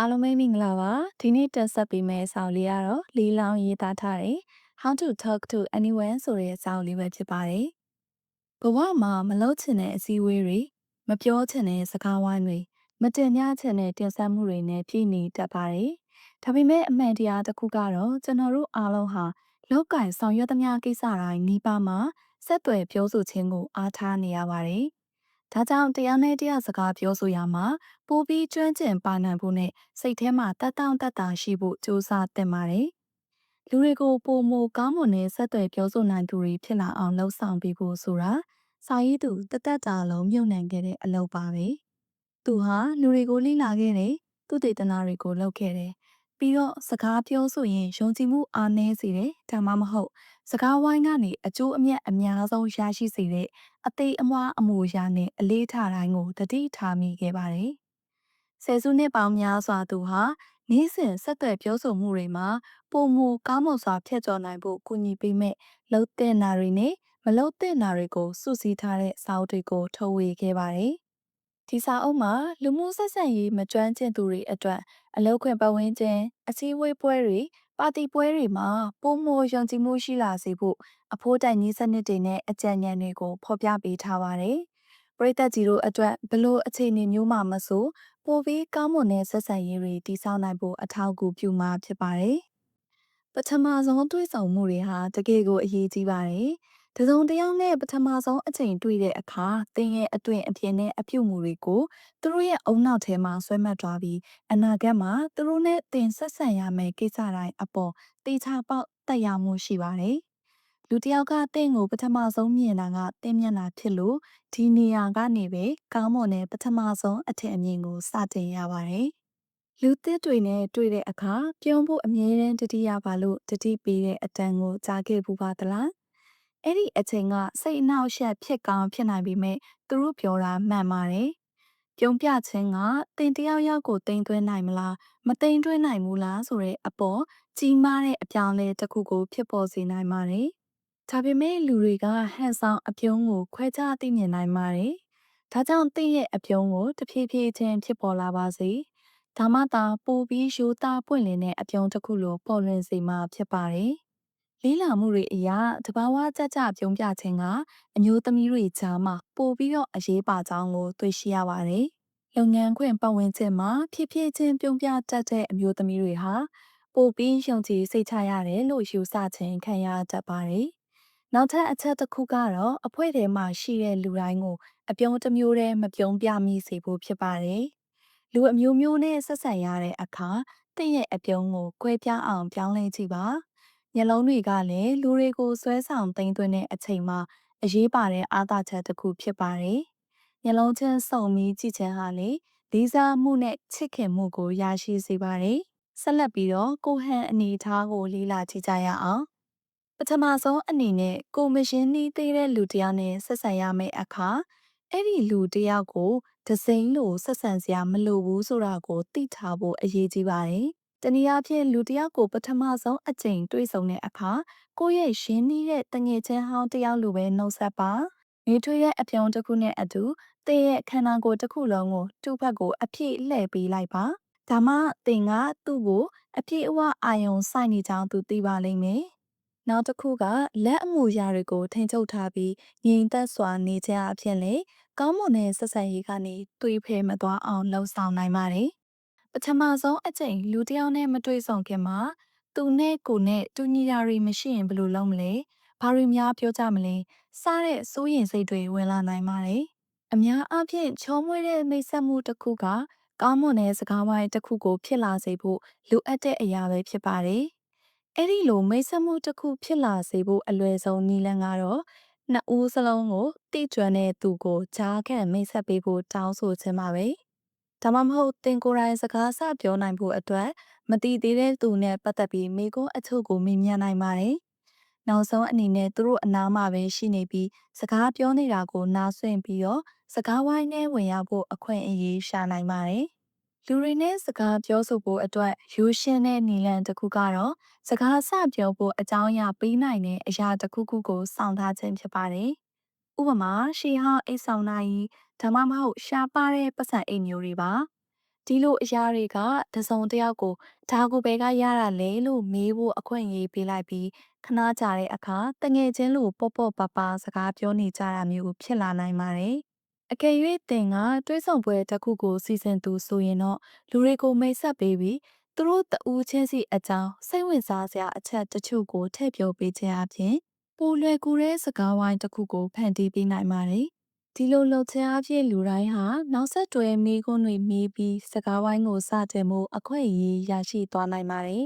အားလုံးပဲမင်္ဂလာပါဒီနေ့တက်ဆက်ပေးမယ့်ဆောင်းလေးကတော့လေးလောင်းရေးသားထားတဲ့ How to talk to anyone ဆိုတဲ့ဆောင်းလေးပဲဖြစ်ပါတယ်ဘဝမှာမလုပ်ချင်တဲ့အစည်းအဝေးတွေမပြောချင်တဲ့စကားဝိုင်းတွေမတင်ပြချင်တဲ့တင်ဆက်မှုတွေနဲ့ပြည့်နေတတ်ပါတယ်ဒါပေမဲ့အမှန်တရားတစ်ခုကတော့ကျွန်တော်တို့အားလုံးဟာလောက်ကင်ဆောင်ရွက်သမျှကိစ္စတိုင်းနှီးပါမှာဆက်သွယ်ပြောဆိုခြင်းကိုအားထားနေရပါတယ် ဒါကြောင့်တရားနဲ့တရားစကားပြောဆိုရမှာပိုပြီးကျွမ်းကျင်ပါနိုင်ဖို့နဲ့စိတ်ထဲမှာတတ်တောင့်တတ်တာရှိဖို့ကြိုးစားသင့်ပါတယ်။လူတွေကိုပိုမိုကောင်းမွန်တဲ့ဆက်သွယ်ပြောဆိုနိုင်သူတွေဖြစ်လာအောင်လှုံ့ဆော်ပေးဖို့ဆိုတာစာရေးသူတသက်တာလုံးမြုပ်နှံခဲ့တဲ့အလုပ်ပါပဲ။သူဟာလူတွေကိုလိလာခဲ့တယ်သူတေသနာတွေကိုလုပ်ခဲ့တယ်ပြီးတော့စကားပြောဆိုရင်ယုံကြည်မှုအားနည်းစေတယ်ဒါမှမဟုတ် စကားဝိုင်းကနေအကျိုးအမြတ်အများဆုံးရရှိစေတဲ့အသေးအမွှားအမူအရာနဲ့အလေးထားတိုင်းကိုတတိထားမိခဲ့ပါတယ်။ဆယ်စုနှစ်ပေါင်းများစွာသူဟာနေ့စဉ်ဆက်သွယ်ပြောဆိုမှုတွေမှာပုံမူကောင်းမွန်စွာဖျက်ကျော်နိုင်ဖို့ကူညီပေးမဲ့လှုပ်တဲ့နာတွေနဲ့မလှုပ်တဲ့နာတွေကိုစုစည်းထားတဲ့စာအုပ်တွေကိုထုတ်ဝေခဲ့ပါတယ်။ဒီစာအုပ်မှာလူမှုဆက်ဆံရေးမကျွမ်းကျင်သူတွေအတွက်အလောက်ခွင့်ပတ်ဝန်းကျင်အစည်းအဝေးပွဲတွေ ပါတီပွဲတွေမှာပုံမယုံကြည်မှုရှိလာစေဖို့အဖိုးတိုင်နည်းစနစ်တွေနဲ့အကြံဉာဏ်တွေကိုဖော်ပြပေးထားပါတယ်။ပရိသတ်ကြီးတို့အတွက်ဘလို့အခြေအနေမျိုးမှမဆိုပိုပြီးကောင်းမွန်တဲ့ဆက်ဆံရေးတွေတည်ဆောက်နိုင်ဖို့အထောက်အကူပြုမှာဖြစ်ပါတယ်။ပထမဆုံးတွေးဆောင်မှုတွေဟာတကယ်ကိုအရေးကြီးပါတယ်။ တစုံတစ်ယောက်နဲ့ပထမဆုံးအချိန်တွေ့တဲ့အခါသင်ရဲ့အတွင်အပြင်နဲ့အပြုတ်မှုတွေကိုသူတို့ရဲ့အုံနောက်ထဲမှာဆွဲမှတ်သွားပြီးအနာဂတ်မှာသူတို့နဲ့သင်ဆက်ဆံရမယ့်ကိစ္စတိုင်းအပေါ်တေချာပေါက်တက်ရောက်မှုရှိပါတယ်။လူတစ်ယောက်ကသင်ကိုပထမဆုံးမြင်တာကသင်မျက်နှာဖြစ်လို့ဒီနေရာကနေပဲကောင်းမွန်တဲ့ပထမဆုံးအထင်အမြင်ကိုစတင်ရပါတယ်။လူသစ်တွေနဲ့တွေ့တဲ့အခါပြုံးဖို့အမြဲတမ်းတတိယပါလို့တတိပေးတဲ့အတန်ကိုကြားခဲ့ပူပါသလား အဲ့ဒီအချိန်ကစိတ်အနှောက်အယှက်ဖြစ်ကောင်းဖြစ်နိုင်ပေမဲ့သူတို့ပြောတာမှန်ပါတယ်။ပြုံးပြခြင်းကတင်တယောက်ယောက်ကိုတင်သွင်းနိုင်မလားမတင်သွင်းနိုင်ဘူးလားဆိုတဲ့အပေါ်ကြီးမားတဲ့အပြောင်းလဲတစ်ခုကိုဖြစ်ပေါ်စေနိုင်ပါတယ်။ဒါပေမဲ့လူတွေကဟန်ဆောင်အပြုံးကိုခွဲခြားသိမြင်နိုင်ပါတယ်။ဒါကြောင့်တင့်ရဲ့အပြုံးကိုတဖြည်းဖြည်းချင်းဖြစ်ပေါ်လာပါစေ။ဒါမှသာပိုပြီးရိုးသားပွင့်လင်းတဲ့အပြုံးတစ်ခုလိုပေါ်လွင်စေမှာဖြစ်ပါတယ်။ လေးလာမှုတွေအရတဘာဝကြကြပြုံးပြခြင်းကအမျိုးသမီးတွေကြားမှာပိုပြီးတော့အရေးပါကြောင်းကိုတွေ့ရှိရပါတယ်။လုပ်ငန်းခွင်ပတ်ဝန်းကျင်မှာဖြစ်ဖြစ်ချင်းပြုံးပြတတ်တဲ့အမျိုးသမီးတွေဟာပိုပြီးယုံကြည်စိတ်ချရတယ်လို့ယူဆခြင်းခံရတတ်ပါတယ်။နောက်ထပ်အချက်တစ်ခုကတော့အဖွဲထဲမှာရှိတဲ့လူတိုင်းကိုအပြုံးတစ်မျိုးတည်းမပြုံးပြမိစေဖို့ဖြစ်ပါတယ်။လူအမျိုးမျိုးနဲ့ဆက်ဆံရတဲ့အခါတင့်ရဲ့အပြုံးကိုကွဲပြားအောင်ပြောင်းလဲကြည့်ပါ။ မျက်လုံးတွေကလည်းလူတွေကိုဆွဲဆောင်သိမ်းသွင်းတဲ့အချိန်မှာအရေးပါတဲ့အားသာချက်တစ်ခုဖြစ်ပါတယ်။မျက်လုံးချင်းစုံပြီးကြည့်ခြင်းဟာလေလေးစားမှုနဲ့ချစ်ခင်မှုကိုရရှိစေပါတယ်။ဆက်လက်ပြီးတော့ကိုဟန်အနေထားကိုလေ့လာကြည့်ကြရအောင်။ပထမဆုံးအနေနဲ့ကိုမရှင်နှီးသေးတဲ့လူတစ်ယောက်နဲ့ဆက်ဆံရမယ့်အခါအဲ့ဒီလူတစ်ယောက်ကိုဒစိမ့်လို့ဆက်ဆံစရာမလိုဘူးဆိုတာကိုသိထားဖို့အရေးကြီးပါတယ် တနည်းအားဖြင့်လူတစ်ယောက်ကိုပထမဆုံးအကြိမ်တွေ့ဆုံတဲ့အခါကိုယ့်ရဲ့ရင်းနှီးတဲ့တငယ်ချင်းဟောင်းတစ်ယောက်လိုပဲနှုတ်ဆက်ပါမိထွေးရဲ့အပြုံးတစ်ခုနဲ့အတူတည့်ရဲ့ခန္ဓာကိုယ်တစ်ခုလုံးကိုတူဖက်ကိုအပြည့်လှည့်ပေးလိုက်ပါဒါမှတင်ကသူ့ကိုအပြည့်အဝအာယုံစိုက်နေကြောင်းသူသိပါလိမ့်မယ်နောက်တစ်ခုကလက်အမူအရာတွေကိုထိန်ချုပ်ထားပြီးငြိမ်သက်စွာနေကြအဖြစ်လေကောင်းမွန်တဲ့ဆက်ဆံရေးကနေတွေးဖဲမသွားအောင်လှုံ့ဆော်နိုင်ပါတယ် ပထမဆုံးအချိန်လူတယောက်နဲ့မတွေ့ဆုံခင်မှာသူနဲ့ကိုနဲ့တူညီတာတွေမရှိရင်ဘယ်လိုလုပ်မလဲဘာတွေများပြောကြမလဲစတဲ့စိုးရင်စိတ်တွေဝင်လာနိုင်ပါတယ်အများအားဖြင့်ချောမွေးတဲ့မိတ်ဆက်မှုတစ်ခုကကောင်းမွန်တဲ့စကားဝိုင်းတစ်ခုကိုဖြစ်လာစေဖို့လိုအပ်တဲ့အရာပဲဖြစ်ပါတယ်အဲ့ဒီလိုမိတ်ဆက်မှုတစ်ခုဖြစ်လာစေဖို့အလွယ်ဆုံးနည်းလမ်းကတော့နှစ်ဦးစလုံးကိုတိကျွမ်းတဲ့သူကိုကြားခံမိတ်ဆက်ပေးဖို့တောင်းဆိုခြင်းပါပဲ။ ဒါမှမဟုတ်သင်ကိုယ်တိုင်စကားဆပြောနိုင်ဖို့အတွက်မတိသေးတဲ့သူနဲ့ပတ်သက်ပြီးမိကုန်းအချို့ကိုမေးမြန်းနိုင်ပါတယ်။နောက်ဆုံးအနေနဲ့သူတို့အနားမှာပဲရှိနေပြီးစကားပြောနေတာကိုနားဆွင့်ပြီးတော့စကားဝိုင်းနဲ့ဝင်ရောက်ဖို့အခွင့်အရေးရှာနိုင်ပါတယ်။လူတွေနဲ့စကားပြောဆိုဖို့အတွက်ရိုးရှင်းတဲ့နည်းလမ်းတစ်ခုကတော့စကားဆပြောဖို့အကြောင်းအရာပေးနိုင်တဲ့အရာတစ်ခုခုကိုစောင့်ထားခြင်းဖြစ်ပါတယ်။ဥပမာရှီဟာအိတ်ဆောင်နိုင် ဒါမှမဟုတ်ရှားပါတဲ့ပတ်စံအိတ်မျိုးတွေပါဒီလိုအရာတွေကတစုံတစ်ယောက်ကိုဒါကိုဘယ်ကရတာလဲလို့မေးဖို့အခွင့်အရေးပေးလိုက်ပြီးခဏကြာတဲ့အခါတငယ်ချင်းလိုပေါ့ပေါ့ပါပါစကားပြောနေကြတာမျိုးဖြစ်လာနိုင်ပါတယ်။အကယ်၍တင်ကတွေးဆောင်ပွဲတစ်ခုကိုစီစဉ်သူဆိုရင်တော့လူတွေကိုမိတ်ဆက်ပေးပြီးသူတို့တဦးချင်းစီအကြောင်းစိတ်ဝင်စားစရာအချက်တချို့ကိုထည့်ပြောပေးခြင်းအပြင်ပိုလွယ်ကူတဲ့စကားဝိုင်းတစ်ခုကိုဖန်တီးပေးနိုင်ပါတယ်။ ဒီလိုလှုပ်ခြင်းအဖြစ်လူတိုင်းဟာနောက်ဆက်တွဲမိခွန်းတွေမိပြီးစကားဝိုင်းကိုစတင်မှုအခွင့်အရေးရရှိသွားနိုင်ပါတယ်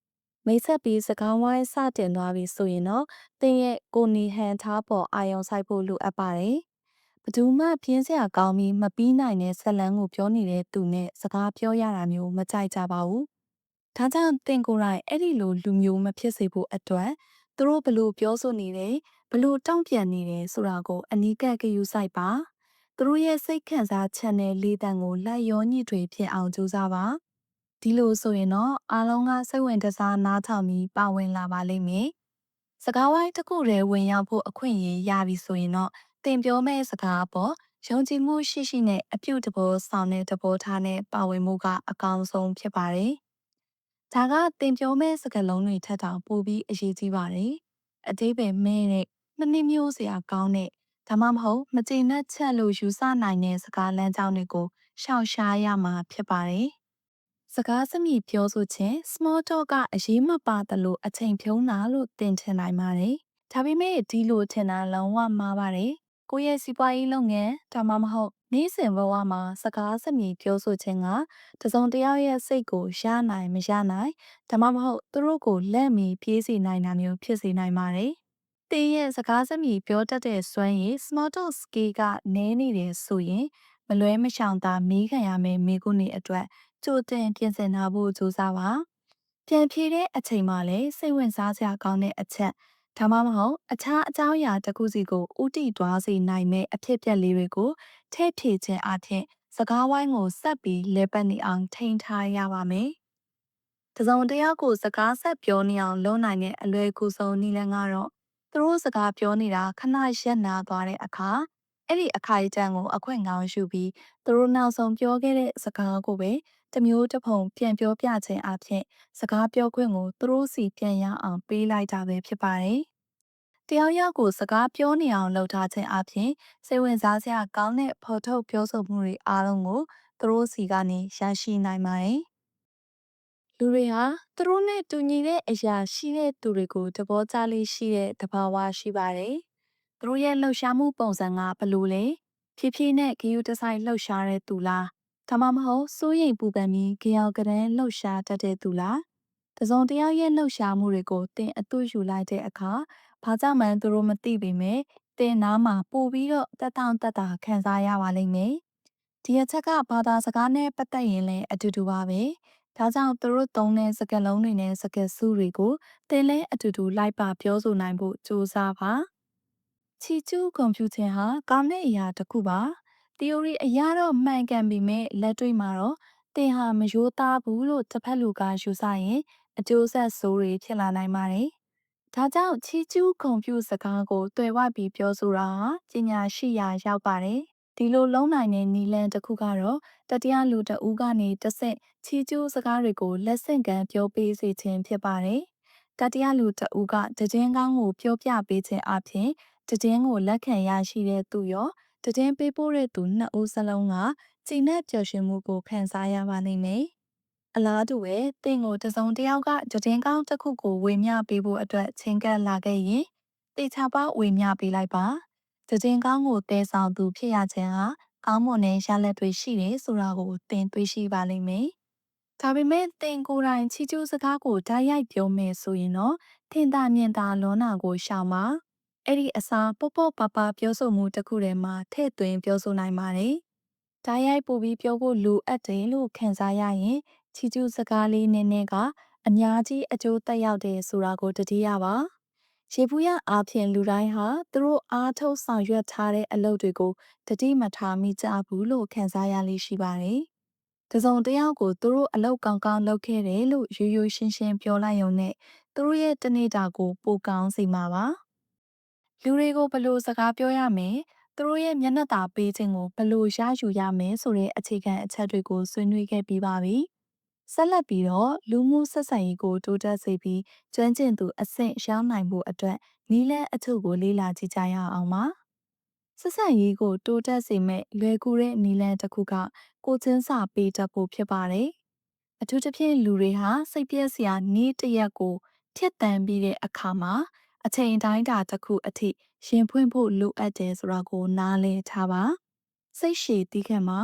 ။မိတ်ဆက်ပြီးစကားဝိုင်းစတင်သွားပြီဆိုရင်တော့တင်းရဲ့ကိုနီဟန်ထားပေါ်အာယုံဆိုင်ဖို့လိုအပ်ပါတယ်။ဘသူမှပြင်းစရာကောင်းပြီးမပြီးနိုင်တဲ့ဇလန်းကိုပြောနေတဲ့သူနဲ့စကားပြောရတာမျိုးမကြိုက်ကြပါဘူး။ဒါကြောင့်တင်ကိုယ်တိုင်အဲ့ဒီလိုလူမျိုးမဖြစ်စေဖို့အတွက်သူတို့ဘလို့ပြောဆိုနေတယ်ဘ လို့တောင့်ပြန်နေတယ်ဆိုတာကိုအနီးကပ်ဂရုစိုက်ပါသူတို့ရဲ့စိတ်ခံစားချက်နဲ့လေးတန်ကိုလက်ရောညစ်တွေဖြစ်အောင်ကြိုးစားပါဒီလိုဆိုရင်တော့အားလုံးကစိတ်ဝင်တစားနားထောင်ပြီးပါဝင်လာပါလိမ့်မယ်စကားဝိုင်းတစ်ခုတည်းဝင်ရောက်ဖို့အခွင့်အရေးရပြီဆိုရင်တော့တင်ပြောမဲ့စကားအပေါ်ယုံကြည်မှုရှိရှိနဲ့အပြုတ်တဘောဆောင်တဲ့တဘောထားနဲ့ပါဝင်မှုကအကောင်းဆုံးဖြစ်ပါတယ်ဒါကတင်ပြောမဲ့စကားလုံးတွေထက်တောင်ပိုပြီးအရေးကြီးပါတယ်။အသေးပဲမဲတဲ့နှ စ်နည်းမျိုးစရာကောင်းတဲ့ဒါမှမဟုတ်မကျေနပ်ချက်လို့ယူဆနိုင်တဲ့စကားလမ်းကြောင်းတွေကိုရှောင်ရှားရမှာဖြစ်ပါတယ်။စကားစမြည်ပြောဆိုခြင်း small talk ကအရေးမပါသလိုအချိန်ဖြုံးတာလို့သင်ထင်နိုင်ပါတယ်။ဒါပေမဲ့ဒီလိုထင်တာလုံးဝမှားပါတယ်။ကိုယ့်ရဲ့စီးပွားရေးလုပ်ငန်းဒါမှမဟုတ်နေ့စဉ်ဘဝမှာစကားစမြည်ပြောဆိုခြင်းကတစုံတစ်ယောက်ရဲ့စိတ်ကိုရနိုင်မရနိုင်ဒါမှမဟုတ်သူတို့ကိုလက်မီပြေးစေနိုင်တာမျိုးဖြစ်စေနိုင်ပါတယ်။ တင်းရဲ့စကားစမြည်ပြောတတ်တဲ့စွမ်းရည် small talk skill ကနည်းနေတယ်ဆိုရင်မလွဲမရှောင်သာမေးခံရမယ့်မိကုနေအတွက်ကြိုတင်ပြင်ဆင်ထားဖို့ကြိုးစားပါ။ပြန်ဖြေတဲ့အချိန်မှာလည်းစိတ်ဝင်စားစရာကောင်းတဲ့အချက်ဒါမှမဟုတ်အခြားအကြောင်းအရာတစ်ခုစီကိုဥတီသွားစေနိုင်မဲ့အဖြစ်အပျက်လေးတွေကိုထည့်ဖြည့်ခြင်းအပြင်စကားဝိုင်းကိုဆက်ပြီးလဲပတ်နေအောင်ထိန်းထားရပါမယ်။တစုံတစ်ယောက်ကိုစကားဆက်ပြောနေအောင်လုပ်နိုင်တဲ့အလွယ်ကူဆုံးနည်းလမ်းကတော့ သူတို့စကားပြောနေတာခဏရက်နာသွားတဲ့အခါအဲ့ဒီအခါအတန်ကိုအခွင့်ကောင်းယူပြီးသူတို့နောက်ဆုံးပြောခဲ့တဲ့စကားကိုပဲတမျိုးတစ်ဖုံပြန်ပြောပြခြင်းအပြင်စကားပြောခွင့်ကိုသူတို့စီပြန်ရအောင်ပေးလိုက်တာပဲဖြစ်ပါတယ်။တယောက်ယောက်ကိုစကားပြောနေအောင်လှုပ်ထားခြင်းအပြင်စိတ်ဝင်စားစရာကောင်းတဲ့ဖော်ထုတ်ပြောဆိုမှုတွေအားလုံးကိုသူတို့စီကနေရရှိနိုင်ပါတယ်။ လူတွေဟာသူတို့နဲ့တူညီတဲ့အရာရှိတဲ့သူတွေကိုသဘောကျလေးရှိတဲ့သဘာဝရှိပါတယ်။သူတို့ရဲ့လှုပ်ရှားမှုပုံစံကဘလို့လဲဖြည်းဖြည်းနဲ့ဂယုတစိုက်လှုပ်ရှားတဲ့သူလားဒါမှမဟုတ်စိုးရိမ်ပူပန်ပြီးကြောင်ကရန်လှုပ်ရှားတတ်တဲ့သူလားတစုံတယောက်ရဲ့လှုပ်ရှားမှုတွေကိုတင်အတူယူလိုက်တဲ့အခါဘာကြောင့်မှန်းသူတို့မသိပေမဲ့တင်နားမှာပို့ပြီးတော့တက်တောင့်တက်တာခံစားရပါလိမ့်မယ်ဒီအချက်ကဘာသာစကားနဲ့ပတ်သက်ရင်လည်းအတူတူပါပဲ ဒါကြောင့်သူတို့သုံးတဲ့စကားလုံးတွေနဲ့စကားစုတွေကိုတင်လဲအတူတူလိုက်ပါပြောဆိုနိုင်ဖို့ကြိုးစားပါချီကျူးကွန်ပျူတာဟာကောင်းတဲ့အရာတစ်ခုပါ theory အရာတော့မှန်ကန်ပေမဲ့လက်တွေ့မှာတော့သင်ဟာမရိုးသားဘူးလို့တစ်ဖက်လူကယူဆရင်အကျိုးဆက်ဆိုးတွေဖြစ်လာနိုင်ပါတယ်။ဒါကြောင့်ချီကျူးကွန်ပျူစကားကိုတွေ့ဝပြီးပြောဆိုတာဟာပညာရှိရာရောက်ပါတယ်။ ဒီလိုလုံးနိုင်တဲ့နီလန်တစ်ခုကတော့တတရားလူတဦးကနေတစ်ဆင့်ချီကျူးစကားတွေကိုလက်ဆင့်ကမ်းပြောပေးစေခြင်းဖြစ်ပါတယ်။တတရားလူတဦးကတည်င်းကောင်းကိုပြောပြပေးခြင်းအပြင်တည်င်းကိုလက်ခံရရှိတဲ့သူရောတည်င်းပေးပို့တဲ့သူနှစ်ဦးစလုံးကကြည်နက်ပျော်ရွှင်မှုကိုခံစားရပါနိုင်မယ်။အလားတူပဲတင့်ကိုတစုံတစ်ယောက်ကတည်င်းကောင်းတစ်ခုကိုဝေမျှပေးဖို့အတွက်ချင်းကပ်လာခဲ့ရင်တေချာပေါဝေမျှပေးလိုက်ပါ။ တည်င်းကောင်းကိုတဲဆောင်သူဖြစ်ရခြင်းဟာကောင်းမွန်တဲ့ရလဒ်တွေရှိတယ်ဆိုတာကိုသင်သိရှိပါလိမ့်မယ်။ဒါပေမဲ့သင်ကိုယ်တိုင်ချီကျူးစကားကိုဓာတ်ရိုက်ပြောမယ်ဆိုရင်တော့ထင်သာမြင်သာလောနာကိုရှောင်ပါအဲ့ဒီအစားပေါ့ပေါ့ပါပါပြောဆိုမှုတစ်ခုတည်းမှာထည့်သွင်းပြောဆိုနိုင်ပါတယ်။ဓာတ်ရိုက်ပို့ပြီးပြောဖို့လိုအပ်တယ်လို့ခံစားရရင်ချီကျူးစကားလေးနည်းနည်းကအများကြီးအကျိုးသက်ရောက်တယ်ဆိုတာကိုတတိယပါ။ ရေဘူးရအားဖြင့်လူတိုင်းဟာသူတို့အားထုတ်ဆောင်ရွက်ထားတဲ့အလုပ်တွေကိုတတိမထားမိကြဘူးလို့ခံစားရလိရှိပါတယ်။တစုံတယောက်ကိုသူတို့အလုပ်ကောင်းကောင်းလုပ်ခဲ့တယ်လို့ရိုးရိုးရှင်းရှင်းပြောလိုက်ရုံနဲ့သူတို့ရဲ့တနေ့တာကိုပိုကောင်းစေမှာပါ။လူတွေကိုဘယ်လိုစကားပြောရမယ်သူတို့ရဲ့မျက်နှာသာပေးခြင်းကိုဘယ်လိုရယူရမယ်ဆိုတဲ့အခြေခံအချက်တွေကိုဆွေးနွေးခဲ့ပြီးပါပြီ။ ဆက်လက်ပြီးတော့လူမှုဆက်ဆံရေးကိုတိုးတက်စေပြီးကျွမ်းကျင်သူအဆင့်ရောက်နိုင်ဖို့အတွက်နီးလန်းအထုပ်ကိုလေ့လာကြည့်ကြရအောင်ပါ။ဆက်ဆံရေးကိုတိုးတက်စေမဲ့လွယ်ကူတဲ့နီးလန်းတစ်ခုကကိုချင်းစာပေးတတ်ဖို့ဖြစ်ပါတယ်။အထူးသဖြင့်လူတွေဟာစိတ်ပြည့်စရာနေ့တစ်ရက်ကိုထက်တန်ပြီးတဲ့အခါမှာအချိန်တိုင်းတာတစ်ခုအထိရင်ဖွင့်ဖို့လိုအပ်တယ်ဆိုတာကိုနားလည်ထားပါစိတ်ရှည်တီးခံပါ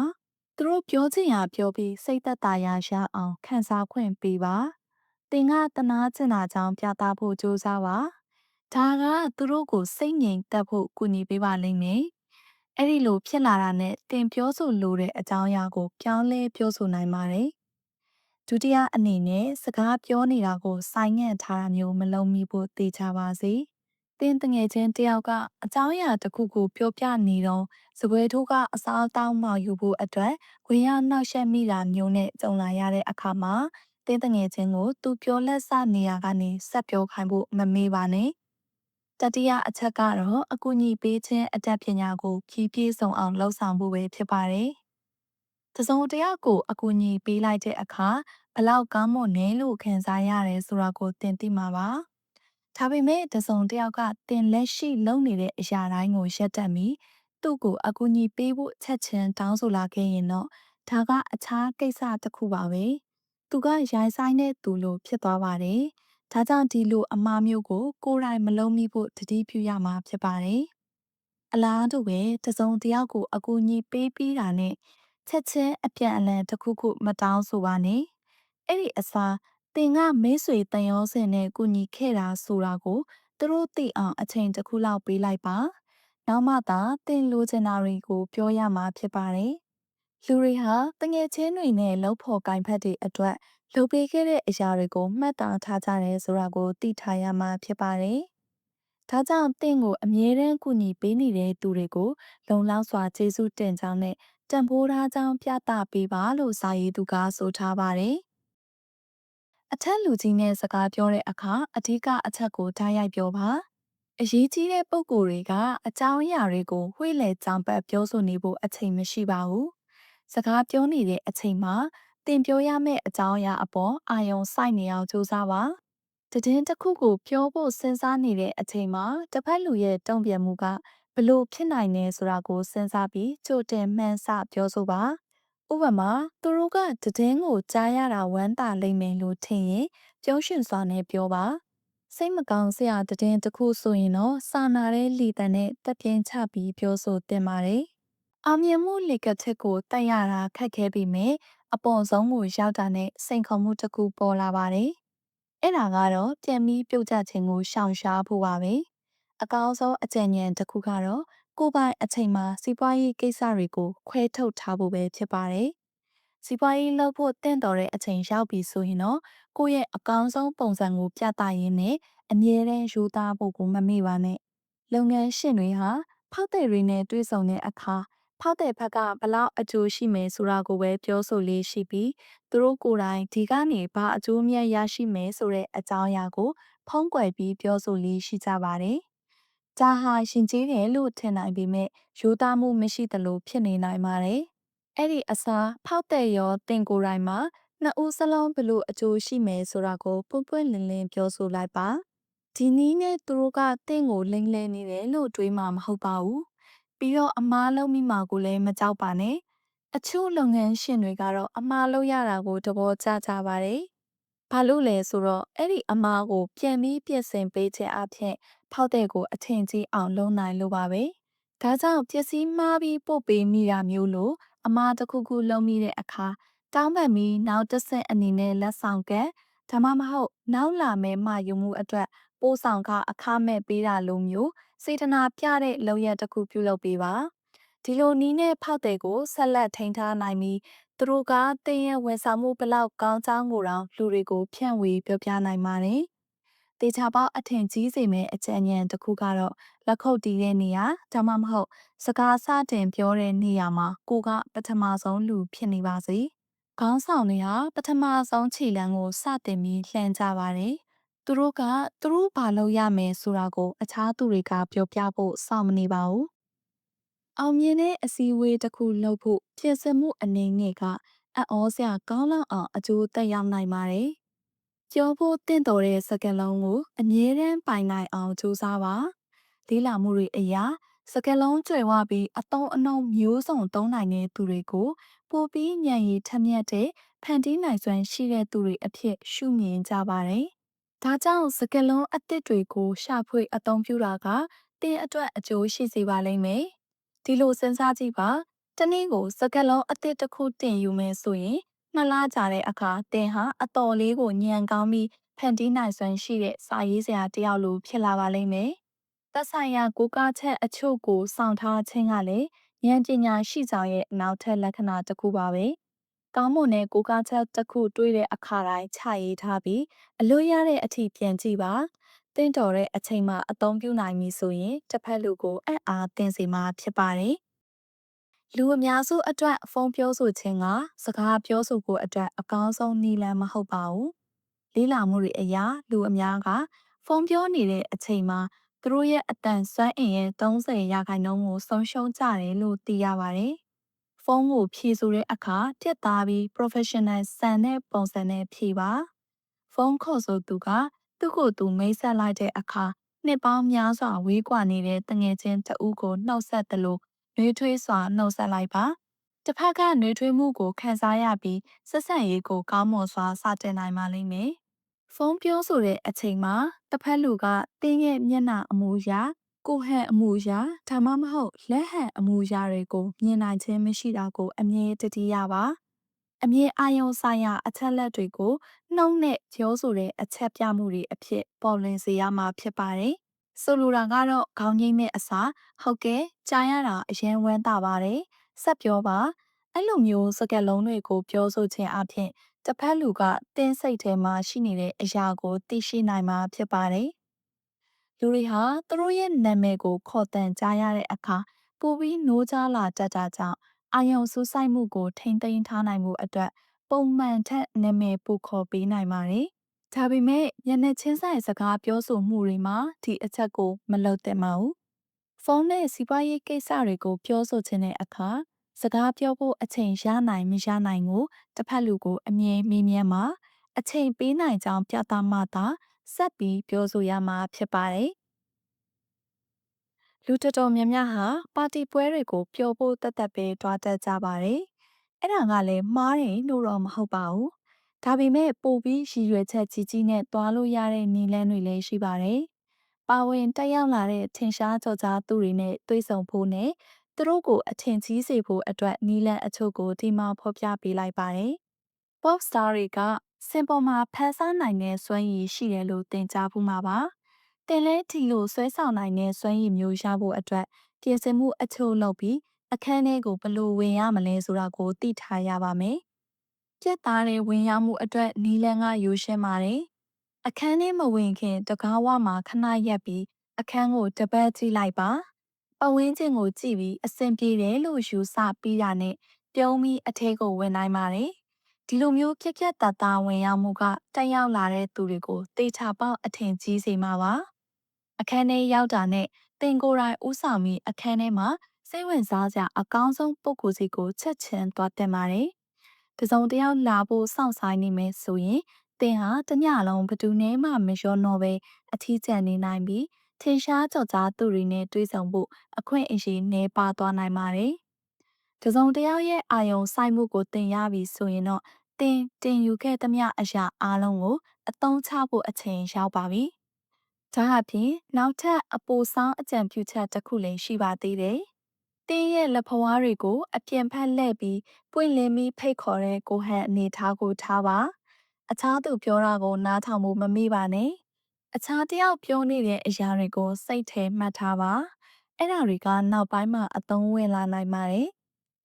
သူတို့ပြောချင်ရပြောပြီးစိတ်သက်သာရာရအောင်ခံစားခွင့်ပေးပါသင်ကတနာကျင်တာကြောင့်ပြသဖို့ကြိုးစားပါဒါကသူတို့ကိုစိတ်ငြိမ်သက်ဖို့ကူညီပေးပါလိမ့်မယ်အဲ့ဒီလိုဖြစ်လာတာနဲ့တင်ပြောဆိုလိုတဲ့အကြောင်းအရာကိုပြောင်းလဲပြောဆိုနိုင်ပါတယ်ဒုတိယအနေနဲ့စကားပြောနေတာကိုစိုင်းငံ့ထားတာမျိုးမလုပ်မိဖို့တေချာပါစေ။ တင်းတငယ်ချင်းတယောက်ကအကြောင်းအရာတစ်ခုကိုပြောပြနေတော့စပွဲထိုးကအစားအသောက်မှယူဖို့အတွက်ဝင်ရောက်နှောက်ယှက်မိတာမျိုးနဲ့ကြုံလာရတဲ့အခါမှာတင်းတငယ်ချင်းကိုသူပြောလက်စနေရာကနေဆက်ပြောခိုင်းဖို့မမေ့ပါနဲ့။တတိယအချက်ကတော့အကူအညီပေးခြင်းအတတ်ပညာကိုဖြည်းဖြည်းဆောင်အောင်လှုပ်ဆောင်ဖို့ပဲဖြစ်ပါတယ်။တစုံတယောက်ကိုအကူအညီပေးလိုက်တဲ့အခါဘလောက်ကောင်းမွန်နေလို့ခံစားရတယ်ဆိုတာကိုသင်သိမှာပါ။ ဒါပေမဲ့တစုံတယောက်ကသင်လက်ရှိလုပ်နေတဲ့အရာတိုင်းကိုရက်တက်ပြီးသူ့ကိုအကူအညီပေးဖို့ချက်ချင်းတောင်းဆိုလာခဲ့ရင်တော့ဒါကအခြားကိစ္စတစ်ခုပါပဲ။သူကရိုင်းဆိုင်တဲ့သူလိုဖြစ်သွားပါတယ်။ဒါကြောင့်ဒီလိုအမှားမျိုးကိုကိုယ်တိုင်မလုံးမိဖို့တတိပြုရမှာဖြစ်ပါတယ်။အလားတူပဲတစုံတယောက်ကိုအကူအညီပေးပြီးတာနဲ့ချက်ချင်းအပြန်အလှန်တစ်ခုခုမတောင်းဆိုပါနဲ့အဲ့ဒီအစား သင်ကမိတ်ဆွေတန်ရောစင်နဲ့ကူညီခဲ့တာဆိုတာကိုသူတို့သိအောင်အချိန်တစ်ခုလောက်ပေးလိုက်ပါနောက်မှသာသင်လိုချင်တာတွေကိုပြောရမှာဖြစ်ပါတယ်လူတွေဟာတငယ်ချင်းတွေနဲ့လှုပ်ဖို့ကင်ဖက်တွေအတွက်လုပ်ပေးခဲ့တဲ့အရာတွေကိုမှတ်သားထားကြတယ်ဆိုတာကိုသိထားရမှာဖြစ်ပါတယ်ဒါကြောင့်တင့်ကိုအမြဲတမ်းကူညီပေးနေတဲ့သူတွေကိုလုံလောက်စွာကျေးဇူးတင်ကြောင်းနဲ့တန်ဖိုးထားကြောင်းပြသပေးပါလို့စာရေးသူကဆိုထားပါတယ်။ အထက်လူကြီးနဲ့စကားပြောတဲ့အခါအဓိကအချက်ကိုဓာတ်ရိုက်ပြောပါ။အရေးကြီးတဲ့ပုံကိုယ်တွေကအကြောင်းအရာတွေကိုဝှေ့လဲကြောင်ပတ်ပြောဆိုနေဖို့အချိန်မရှိပါဘူး။စကားပြောနေတဲ့အချိန်မှာတင်ပြောရမယ့်အကြောင်းအရာအပေါ်အာယုံစိုက်နေအောင်ကြိုးစားပါ။တည်င်းတစ်ခုကိုပြောဖို့စဉ်းစားနေတဲ့အချိန်မှာတစ်ဖက်လူရဲ့တုံ့ပြန်မှုကဘလို့ဖြစ်နိုင်လဲဆိုတာကိုစဉ်းစားပြီးကြိုတင်မှန်းဆပြောဆိုပါ ဥပမာသူတို့ကတည်င်းကိုကြားရတာဝမ်းသာလိမ့်မယ်လို့ထင်ရင်ပြုံးရှင်စွာနဲ့ပြောပါစိတ်မကောင်းစရာတည်င်းတစ်ခုဆိုရင်တော့စာနာတဲ့လီတန်နဲ့တက်ပြင်းချပြီးပြောဆိုတင်ပါတယ်အောင်မြင်မှုလေကချက်ကိုတက်ရတာခက်ခဲပြီမဲ့အပေါ်ဆုံးကိုရောက်တာနဲ့စိန်ခေါ်မှုတစ်ခုပေါ်လာပါတယ်အဲ့ဒါကတော့ပြန်ပြီးပြုတ်ကျခြင်းကိုရှောင်ရှားဖို့ပါပဲအကောင်းဆုံးအကြံဉာဏ်တစ်ခုကတော့ ကိုယ်ပိုင်အချိန်မှာစီးပွားရေးကိစ္စတွေကိုခွဲထုတ်ထားဖို့ပဲဖြစ်ပါတယ်။စီးပွားရေးလုပ်ဖို့တင့်တော်တဲ့အချိန်ရောက်ပြီဆိုရင်တော့ကိုယ့်ရဲ့အကောင်းဆုံးပုံစံကိုပြသရင်းနဲ့အမြဲတမ်းယူသားဖို့ကိုမမေ့ပါနဲ့။လုပ်ငန်းရှင်တွေဟာဖောက်တဲ့တွေနဲ့တွေ့ဆုံတဲ့အခါဖောက်တဲ့ဘက်ကဘလောက်အကျိုးရှိမယ်ဆိုတာကိုပဲပြောဆိုလေးရှိပြီးသူတို့ကိုယ်တိုင်ဒီကနေဘာအကျိုးမြတ်ရရှိမယ်ဆိုတဲ့အကြောင်းအရာကိုဖုံးကွယ်ပြီးပြောဆိုလေးရှိကြပါတယ်။ ဒါဟာရှင်ကျေးတယ်လို့ထင်နိုင်ပေမဲ့ရိုးသားမှုမရှိသလိုဖြစ်နေနိုင်ပါတယ်။အဲ့ဒီအစားဖောက်တဲ့ရောတင်ကိုယ်တိုင်မှာနှစ်ဦးစလုံးဘလို့အကျိုးရှိမယ်ဆိုတာကိုပွန့်ပွန့်လင်းလင်းပြောဆိုလိုက်ပါ။ဒီနည်းနဲ့သူတို့ကတင့်ကိုလိမ့်လဲနေတယ်လို့တွေးမှာမဟုတ်ပါဘူး။ပြီးတော့အမားလုံးမိမှာကိုလည်းမကြောက်ပါနဲ့။အချို့လုပ်ငန်းရှင်တွေကတော့အမားလုပ်ရတာကိုသဘောကျကြပါတယ်။ဘာလို့လဲဆိုတော့အဲ့ဒီအမားကိုပြန်ပြီးပြင်ဆင်ပေးခြင်းအပြင် ဖောက်တဲ့ကိုအထင်ကြီးအောင်လုပ်နိုင်လို့ပါပဲ။ဒါကြောင့်ပစ္စည်းမှားပြီးပို့ပေးမိတာမျိုးလို့အမားတစ်ခုခုလုပ်မိတဲ့အခါတောင်းပန်ပြီးနောက်တစ်ဆင့်အနေနဲ့လက်ဆောင်ကဒါမှမဟုတ်နောက်လာမဲ့မှယူမှုအတွက်ပို့ဆောင်ကအခမဲ့ပေးတာလိုမျိုးစေတနာပြတဲ့လုပ်ရက်တစ်ခုပြုလုပ်ပေးပါဒီလိုနီးနဲ့ဖောက်တဲ့ကိုဆက်လက်ထိန်းထားနိုင်ပြီးသူတို့ကတင်းရဲ့ဝန်ဆောင်မှုဘလောက်ကောင်းကြောင်းကိုတော့လူတွေကိုဖြန့်ဝေပြောပြနိုင်ပါတယ်။ တေချာပေါက်အထင်ကြီးစေမယ့်အကြံဉာဏ်တစ်ခုကတော့လက်ခုပ်တီးတဲ့နေရာဒါမှမဟုတ် စကားစတင်ပြောတဲ့နေရာမှာကိုကပထမဆုံးလူဖြစ်နေပါစေ။ခေါင်းဆောင်တွေဟာပထမဆုံးခြေလမ်းကိုစတင်ပြီးလှမ်းကြပါတယ်။သူတို့ကသူတို့ဘာလုပ်ရမယ်ဆိုတာကိုအခြားသူတွေကပြောပြဖို့စောင့်မနေပါဘူး။အောင်မြင်တဲ့အစည်းအဝေးတစ်ခုလုပ်ဖို့ပြင်ဆင်မှုအနေနဲ့ကအံ့ဩစရာကောင်းလောက်အောင်အကျိုးသက်ရောက်နိုင်ပါတယ်။ ပြောဖို့တင့်တော်တဲ့စကားလုံးကိုအမြဲတမ်းပိုင်နိုင်အောင်ကြိုးစားပါ။လေးလာမှုတွေအရာစကားလုံးကျွယ်ဝပြီးအတုံးအနှုံမျိုးစုံသုံးနိုင်တဲ့သူတွေကိုပိုပြီးဉာဏ်ရည်ထက်မြက်တဲ့ဖန်တီးနိုင်စွမ်းရှိတဲ့သူတွေအဖြစ်ရှုမြင်ကြပါတယ်။ဒါကြောင့်စကားလုံးအသစ်တွေကိုရှာဖွေအသုံးပြုတာကတင်းအတွက်အကျိုးရှိစေပါလိမ့်မယ်။ဒီလိုစဉ်းစားကြည့်ပါ။တနည်းကိုစကားလုံးအသစ်တစ်ခုတင်ယူမယ်ဆိုရင် နှစ်လကြာတဲ့အခါတင်းဟာအတော်လေးကိုညံကောင်းပြီးဖန်တီးနိုင်စွမ်းရှိတဲ့စာရေးစရာတယောက်လိုဖြစ်လာပါလိမ့်မယ်။သက်ဆိုင်ရာကိုကားချက်အချို့ကိုစောင့်ထားခြင်းကလည်းဉာဏ်ပညာရှိကြောင်ရဲ့နောက်ထပ်လက္ခဏာတစ်ခုပါပဲ။ကောင်းမွန်တဲ့ကိုကားချက်တစ်ခုတွေးတဲ့အခါတိုင်းခြာရေးထားပြီးအလို့ရတဲ့အထိပြန်ကြည့်ပါ။တင့်တော်တဲ့အချိန်မှအသုံးပြုနိုင်ပြီဆိုရင်တစ်ဖက်လူကိုအံ့အားသင်စေမှာဖြစ်ပါတယ်။ လူအများစုအတွက်ဖုန်းပြောဆိုခြင်းကစကားပြောဆိုဖို့အတွက်အကောင်းဆုံးနည်းလမ်းမဟုတ်ပါဘူး။လေးလာမှုတွေအရာလူအများကဖုန်းပြောနေတဲ့အချိန်မှာသူတို့ရဲ့အတန်စွမ်းအင်ရဲ့30ရာခိုင်နှုန်းကိုဆုံးရှုံးကြတယ်လို့သိရပါတယ်။ဖုန်းကိုဖြည့်ဆိုတဲ့အခါပြတ်သားပြီး professional ဆန်တဲ့ပုံစံနဲ့ဖြည့်ပါ။ဖုန်းခေါ်ဆိုသူကသူ့ကိုယ်သူမိတ်ဆက်လိုက်တဲ့အခါနှစ်ပေါင်းများစွာဝေးကွာနေတဲ့တငယ်ချင်းတဦးကိုနှုတ်ဆက်တယ်လို့ နှွေးထွေးစွာနှုတ်ဆက်လိုက်ပါ။တစ်ဖက်ကနှွေးထွေးမှုကိုခံစားရပြီးဆက်ဆံရေးကိုကောင်းမွန်စွာစတင်နိုင်ပါလိမ့်မယ်။ဖုန်းပြောဆိုတဲ့အချိန်မှာတစ်ဖက်လူကတင်းရဲ့မျက်နှာအမူအရာကိုဟန်အမူအရာဒါမှမဟုတ်လက်ဟန်အမူအရာတွေကိုမြင်နိုင်ခြင်းမရှိတာကိုအမြဲတတိယပါအမြဲအာယုံဆိုင်ရာအချက်လက်တွေကိုနှုံနဲ့ပြောဆိုတဲ့အချက်ပြမှုတွေအဖြစ်ပေါ်လွင်စေရမှာဖြစ်ပါတယ် ဆိုလိုတာကတော့ခေါင်းငိမ့်မဲ့အစားဟုတ်ကဲ့ကြားရတာအရင်ဝမ်းသာပါတယ်ဆက်ပြောပါအဲ့လိုမျိုးစကားလုံးတွေကိုပြောဆိုခြင်းအပြင်တစ်ဖက်လူကတင်းစိတ်ထဲမှာရှိနေတဲ့အရာကိုသိရှိနိုင်မှာဖြစ်ပါတယ်လူတွေဟာသူတို့ရဲ့နာမည်ကိုခေါ်တန်ကြားရတဲ့အခါပိုပြီးနိုးကြားလာတတ်တာကြောင့်အာယုံစူးစိုက်မှုကိုထိမ့်သိမ်းထားနိုင်မှုအတွက်ပုံမှန်ထက်နာမည်ပိုခေါ်ပေးနိုင်ပါတယ်။ ဒါပေမဲ့ညနေချင်းဆိုင်စကားပြောဆိုမှုတွေမှာဒီအချက်ကိုမလုပ်သင့်ပါဘူး။ဖုန်းနဲ့စီးပွားရေးကိစ္စတွေကိုပြောဆိုခြင်းတဲ့အခါစကားပြောဖို့အချိန်ရနိုင်မရနိုင်ကိုတစ်ဖက်လူကိုအမြဲမေးမြန်းမှာအချိန်ပေးနိုင်ကြောင်းပြသမှသာဆက်ပြီးပြောဆိုရမှာဖြစ်ပါတယ်။လူတော်တော်များများဟာပါတီပွဲတွေကိုပျော်ဖို့တတ်တတ်ပဲတွားတတ်ကြပါတယ်။အဲ့ဒါကလည်းမှားတယ်လို့တော့မဟုတ်ပါဘူး။ ဒါပေမဲ့ပိုပြီးရည်ရွယ်ချက်ကြီးကြီးနဲ့တွားလို့ရတဲ့နည်းလမ်းတွေလည်းရှိပါတယ်။ပါဝင်တက်ရောက်လာတဲ့ထင်ရှားကြော်ကြားသူတွေနဲ့တွေ့ဆုံဖို့နဲ့သူတို့ကိုအထင်ကြီးစေဖို့အတွက်နီလန်အချို့ကိုဒီမှာဖော်ပြပေးလိုက်ပါတယ်။ Pop star တွေကစင်ပေါ်မှာဖန်ဆန်းနိုင်တဲ့စွမ်းရည်ရှိတယ်လို့သင်ကြားဖို့မှာပါ။တင်လဲထီလို့ဆွဲဆောင်နိုင်တဲ့စွမ်းရည်မျိုးရဖို့အတွက်ပြင်ဆင်မှုအချို့လုပ်ပြီးအခန်းထဲကိုဘလို့ဝင်ရမလဲဆိုတာကိုသိထားရပါမယ်။ ပြက်သားတဲ့ဝင်ရောက်မှုအတွက်နီလန်ကယူရှင်းပါတယ်။အခန်းထဲမဝင်ခင်တကားဝမှာခဏရက်ပြီးအခန်းကိုတပတ်ကြည့်လိုက်ပါ။ပတ်ဝန်းကျင်ကိုကြည့်ပြီးအဆင်ပြေတယ်လို့ယူဆပြီးတာနဲ့ပြုံးပြီးအထဲကိုဝင်နိုင်ပါတယ်။ဒီလိုမျိုးဖြက်ဖြက်တသားဝင်ရောက်မှုကတက်ရောက်လာတဲ့သူတွေကိုတေချာပေါက်အထင်ကြီးစေမှာပါ။အခန်းထဲရောက်တာနဲ့တင်ကိုယ်တိုင်ဥဆောင်ပြီးအခန်းထဲမှာစိတ်ဝင်စားစရာအကောင်းဆုံးပုံကိုယ်စီကိုချက်ချင်းသွားတင်ပါတယ်။ တစုံတယောက်လာဖို့စောင့်ဆိုင်နေမယ်ဆိုရင်တင်ဟာတညလုံးဘသူနဲ့မှမလျောတော့ပဲအထီးကျန်နေနိုင်ပြီးထင်ရှားကြော်ကြားသူတွေနဲ့တွေ့ဆုံဖို့အခွင့်အရေးနည်းပါးသွားနိုင်ပါတယ်။တစုံတယောက်ရဲ့အာယုံစိုက်မှုကိုတင်ရပြီဆိုရင်တော့တင်တင်ယူခဲ့သမျှအရာအလုံးကိုအသုံးချဖို့အချိန်ရောက်ပါပြီ။ဒါအပြင်နောက်ထပ်အပိုဆောင်အကြံပြုချက်တစ်ခုလည်းရှိပါသေးတယ်။ တင်းရဲ့လက်ဖွားတွေကို အပြင်ဖက်လှည့်ပြီးပွင့်လင်းပြီးဖိတ်ခေါ်တဲ့ကိုဟန်အနေထားကိုထားပါ။အခြားသူပြောတာကိုနားထောင်ဖို့မမေ့ပါနဲ့။အခြားတယောက်ပြောနေတဲ့အရာတွေကို စိတ်ထဲမှတ်ထားပါအဲ့ဒါတွေကနောက်ပိုင်းမှာအသုံးဝင်လာနိုင်ပါတယ်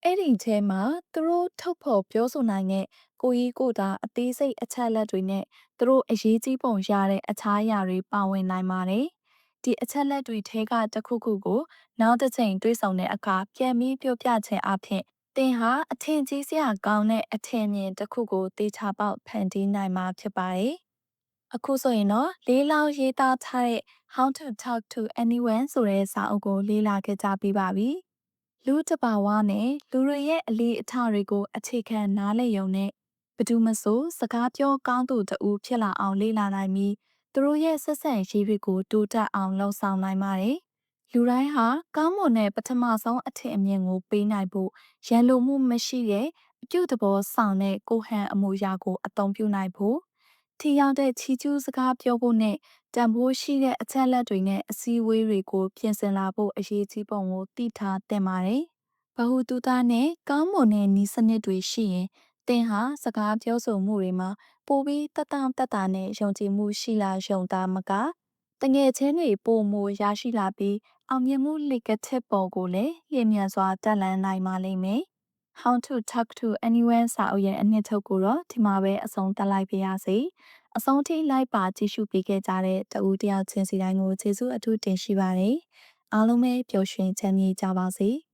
အဲ့ဒီထဲမှာသူတို့ထုတ်ဖော်ပြောဆိုနိုင်တဲ့ကိုကြီးကိုတာအသေးစိတ်အချက်လက်တွေနဲ့သူတို့အရေးကြီးပုံရတဲ့အခြားအရာတွေပါဝင်နိုင်ပါတယ် ဒီအချက်လက်တွေထဲကတစ်ခုခုကိုနောက်တစ်ချိန်တွေးဆောင်တဲ့အခါပြန်ပြီးပြောပြခြင်းအပြင်သင်ဟာအထင်ကြီးစရာကောင်းတဲ့အထင်မြင်တစ်ခုကိုတေချာပေါက်ဖန်တီးနိုင်မှာဖြစ်ပါတယ်အခုဆိုရင်တော့လေးလောင်းရေးသားထားတဲ့ How to Talk to Anyone ဆိုတဲ့စာအုပ်ကိုလေ့လာခဲ့ကြပြီးပါပြီ။လူတစ်ပါဝါနဲ့လူတွေရဲ့အလေးအထတွေကိုအခြေခံနားလည်ရုံနဲ့ဘယ်သူမဆိုစကားပြောကောင်းသူတဦးဖြစ်လာအောင်လေ့လာနိုင်ပြီး သူတို့ရဲ့ဆက်ဆံရေးတွေကိုတိုးတက်အောင်လှုံ့ဆော်နိုင်ပါတယ်။လူတိုင်းဟာကောင်းမွန်တဲ့ပထမဆုံးအထင်အမြင်ကိုပေးနိုင်ဖို့ရန်လိုမှုမရှိတဲ့အပြုသဘောဆောင်တဲ့ကိုဟန်အမှုရာကိုအသုံးပြုနိုင်ဖို့ထိရောက်တဲ့ချီကျူးစကားပြောဖို့နဲ့တန်ဖိုးရှိတဲ့အချက်လက်တွေနဲ့အစည်းအဝေးတွေကိုပြင်ဆင်လာဖို့အရေးကြီးပုံကိုသိထားသင့်ပါတယ်။ဘဟုတုတနဲ့ကောင်းမွန်တဲ့ဤစနစ်တွေရှိရင် သင်ဟာစကားပြောဆိုမှုတွေမှာပိုပြီးတက်တောင့်တက်တာနဲ့ယုံကြည်မှုရှိလာယုံသားမကတငယ်ချင်းတွေပုံမူရရှိလာပြီးအောင်မြင်မှုလက်ကတစ်ပေါ်ကိုလည်းလျင်မြန်စွာတက်လှမ်းနိုင်ပါလိမ့်မယ်။ How to talk to anyone စာအုပ်ရဲ့အနှစ်ထုတ်ကိုတော့ဒီမှာပဲအဆုံးသတ်လိုက်ပါရစေ။အဆုံးထိလိုက်ပါကြည့်ရှုပေးခဲ့ကြတဲ့တဦးတယောက်ချင်းစီတိုင်းကိုကျေးဇူးအထူးတင်ရှိပါတယ်။အားလုံးပဲပျော်ရွှင်ချမ်းမြေ့ကြပါစေ။